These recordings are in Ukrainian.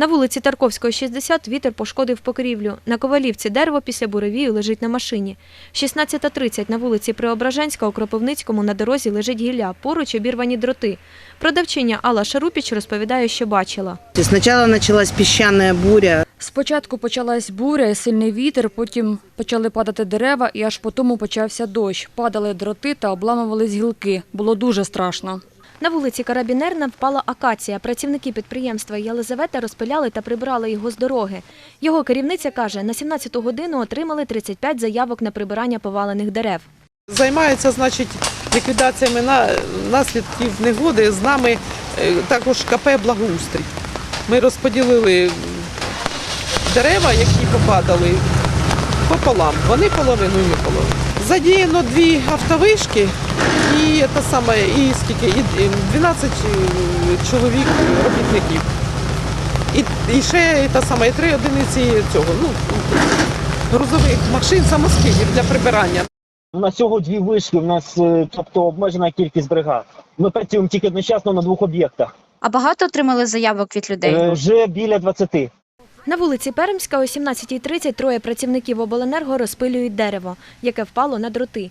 На вулиці Тарковського, 60, вітер пошкодив покрівлю. На Ковалівці дерево після буревію лежить на машині. 16.30 на вулиці Преображенська у Кропивницькому на дорозі лежить гілля, поруч обірвані дроти. Продавчиня Алла Шарупіч розповідає, що бачила. Сначала началась песчаная буря. Спочатку почалась буря, сильний вітер, потім почали падати дерева, і аж по тому почався дощ. Падали дроти та обламувались гілки. Було дуже страшно. На вулиці Карабінерна впала акація. Працівники підприємства Єлизавета розпиляли та прибрали його з дороги. Його керівниця каже, на 17-ту годину отримали 35 заявок на прибирання повалених дерев. Займаються, значить, ліквідаціями на- наслідків негоди. З нами е, також КП Благоустрій. Ми розподілили дерева, які попадали, пополам. Вони половину ми половину. Задіяно дві автовишки і, те саме, і скільки, і і 12 е, чоловік робітників. І, і ще та саме, і три одиниці цього, ну, грузових машин самоскидів для прибирання. У нас всього дві вишки, у нас е, тобто обмежена кількість бригад. Ми працюємо тільки одночасно на двох об'єктах. А багато отримали заявок від людей? Е, Вже біля 20. На вулиці Пермська о 17.30 троє працівників обленерго розпилюють дерево, яке впало на дроти.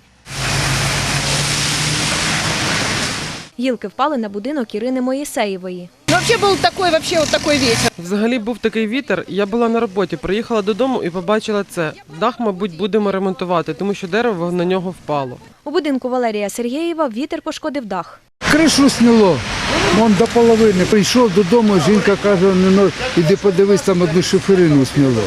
Гілки впали на будинок Ірини Моїсеєвої. Вообще был такой, вообще вот такой ветер. Взагалі був такий вітер. Я була на роботі, приїхала додому і побачила це. Дах, мабуть, будемо ремонтувати, тому що дерево на нього впало. У будинку Валерія Сергєєва вітер пошкодив дах. Кришу сняло. Вон до половини. Прийшов додому, жінка каже, не нож, іди подивись, там одну шиферину сняло.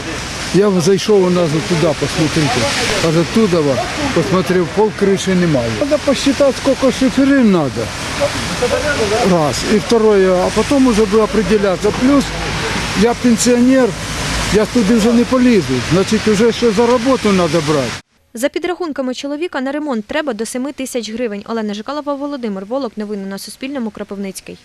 Я зайшов у нас туди, посмотрите. Туди, во. посмотрев, пол криші немає. Треба посчитати, скільки шиферин треба. Раз. І второе, а потім вже буде определятися. Плюс я пенсіонер, я туди вже не полізу. Значить, вже ще за роботу треба брати. За підрахунками чоловіка на ремонт треба до 7 тисяч гривень. Олена Жикалова, Володимир Волок. Новини на Суспільному. Кропивницький.